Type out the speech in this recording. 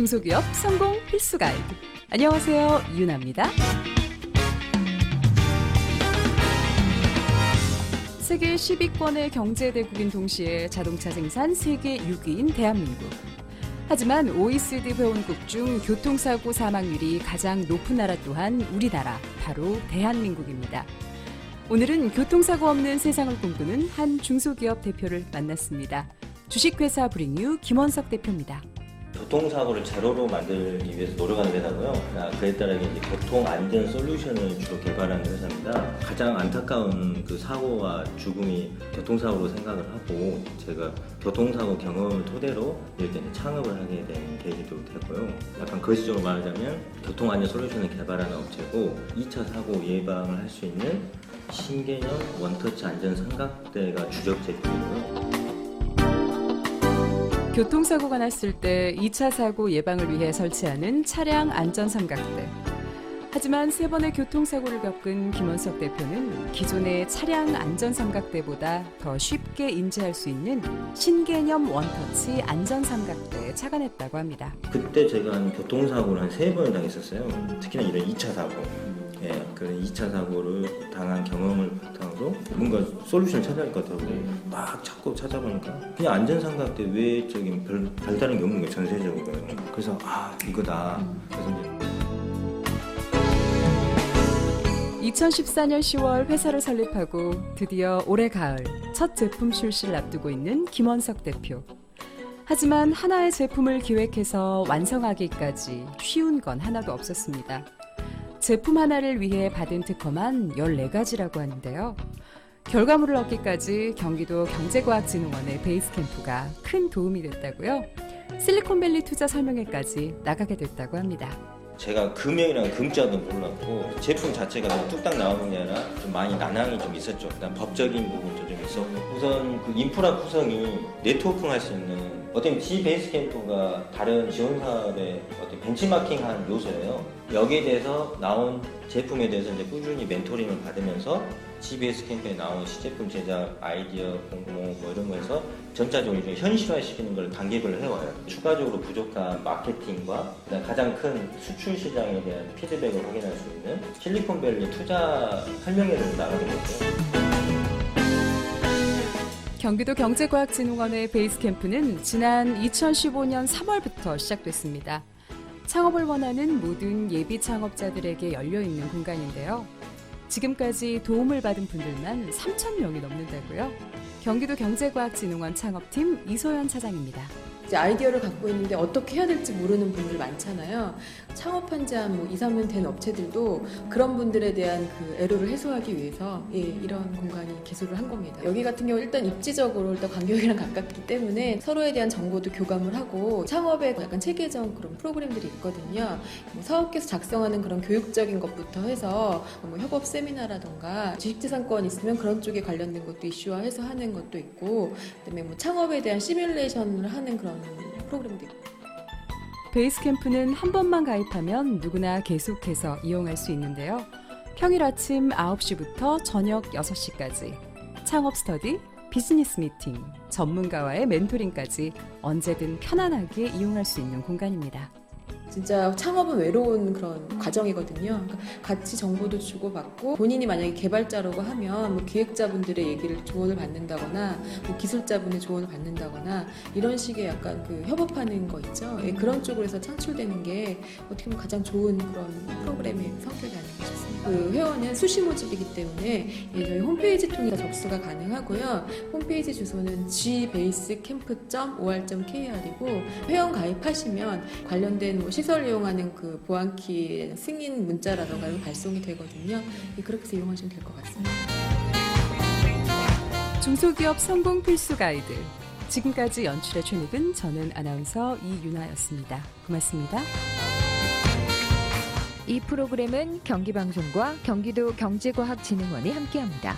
중소기업 성공 필수 가이드. 안녕하세요. 이윤아입니다. 세계 10위권의 경제대국인 동시에 자동차 생산 세계 6위인 대한민국. 하지만 OECD 회원국 중 교통사고 사망률이 가장 높은 나라 또한 우리나라, 바로 대한민국입니다. 오늘은 교통사고 없는 세상을 꿈꾸는 한 중소기업 대표를 만났습니다. 주식회사 브링유 김원석 대표입니다. 교통사고를 제로로 만들기 위해서 노력하는 회사고요. 아, 그에 따라 이제 교통 안전 솔루션을 주로 개발하는 회사입니다. 가장 안타까운 그 사고와 죽음이 교통사고로 생각을 하고 제가 교통사고 경험을 토대로 이렇게 창업을 하게 된 계기도 되고요. 약간 거시적으로 말하자면 교통 안전 솔루션을 개발하는 업체고 2차 사고 예방을 할 수 있는 신개념 원터치 안전 삼각대가 주력 제품이고요. 교통사고가 났을 때 2차 사고 예방을 위해 설치하는 차량 안전 삼각대. 하지만 세 번의 교통사고를 겪은 김원석 대표는 기존의 차량 안전 삼각대보다 더 쉽게 인지할 수 있는 신개념 원터치 안전 삼각대에 착안했다고 합니다. 그때 제가 한 교통사고를 한 세 번을 당했었어요. 특히나 이런 2차 사고. 예, 그런 2차 사고를 당한 바탕으로 뭔가 솔루션을 찾아야 할 것 같아요. 막 찾고 찾아보니까 그냥 안전삼각대 외적인 별, 별다른 게 없는 거예요, 전세적으로. 그래서 아, 이거다. 그래서 이제 2014년 10월 회사를 설립하고 드디어 올해 가을 첫 제품 출시를 앞두고 있는 김원석 대표. 하지만 하나의 제품을 기획해서 완성하기까지 쉬운 건 하나도 없었습니다. 제품 하나를 위해 받은 특허만 14가지라고 하는데요. 결과물을 얻기까지 경기도 경제과학진흥원의 베이스 캠프가 큰 도움이 됐다고요. 실리콘밸리 투자 설명회까지 나가게 됐다고 합니다. 제가 금형이랑 금자도 몰랐고 제품 자체가 그냥 뚝딱 나오는 게 아니라 좀 많이 난항이 좀 있었죠. 그다음 법적인 부분도 좀 있었고 우선 그 인프라 구성이 네트워킹 할 수 있는 어떤 G 베이스 캠프가 다른 지원 사업의 어떤 벤치마킹한 요소예요. 여기에 대해서 나온 제품에 대해서 이제 꾸준히 멘토링을 받으면서 G 베이스 캠프에 나온 시제품 제작 아이디어 공모 뭐 이런 거에서 전자적으로 현실화시키는 걸 단계별로 해와요. 추가적으로 부족한 마케팅과 가장 큰 수출 시장에 대한 피드백을 확인할 수 있는 실리콘밸리 투자 설명회를 나가게 됐죠. 경기도 경제과학진흥원의 베이스 캠프는 지난 2015년 3월부터 시작됐습니다. 창업을 원하는 모든 예비 창업자들에게 열려 있는 공간인데요. 지금까지 도움을 받은 분들만 3,000명이 넘는다고요. 경기도 경제과학진흥원 창업팀 이소연 차장입니다. 이제 아이디어를 갖고 있는데 어떻게 해야 될지 모르는 분들 많잖아요. 창업한 지 한 뭐 2, 3년 된 업체들도 그런 분들에 대한 그 애로를 해소하기 위해서 예, 이런 공간이 개소를 한 겁니다. 여기 같은 경우 일단 입지적으로 일단 광교역이랑 가깝기 때문에 서로에 대한 정보도 교감을 하고 창업에 약간 체계적 그런 프로그램들이 있거든요. 뭐 사업계에서 작성하는 그런 교육적인 것부터 해서 뭐 협업 세미나라던가 주식지상권 있으면 그런 쪽에 관련된 것도 이슈화해서 하는 것도 있고 그다음에 뭐 창업에 대한 시뮬레이션을 하는 그런 프로그램도 있고. 베이스 캠프는 한 번만 가입하면 누구나 계속해서 이용할 수 있는데요. 평일 아침 9시부터 저녁 6시까지 창업 스터디, 비즈니스 미팅, 전문가와의 멘토링까지 언제든 편안하게 이용할 수 있는 공간입니다. 진짜 창업은 외로운 그런 과정이거든요. 그러니까 같이 정보도 주고받고 본인이 만약에 개발자라고 하면 뭐 기획자분들의 얘기를 조언을 받는다거나 뭐 기술자분의 조언을 받는다거나 이런 식의 약간 그 협업하는 거 있죠. 예, 그런 쪽으로 해서 창출되는 게 어떻게 보면 가장 좋은 그런 프로그램의 성격이 아닌가 싶습니다. 그 회원은 수시 모집이기 때문에 예, 저희 홈페이지 통해서 접수가 가능하고요. 홈페이지 주소는 gbasecamp.or.kr이고 회원 가입하시면 관련된 뭐 시설 이용하는 그 보안키 승인 문자라던가 이런 거 발송이 되거든요. 예, 그렇게 이용하시면 될 것 같습니다. 중소기업 성공 필수 가이드. 지금까지 연출의 최묵은 저는 아나운서 이윤아였습니다. 고맙습니다. 이 프로그램은 경기방송과 경기도 경제과학진흥원이 함께합니다.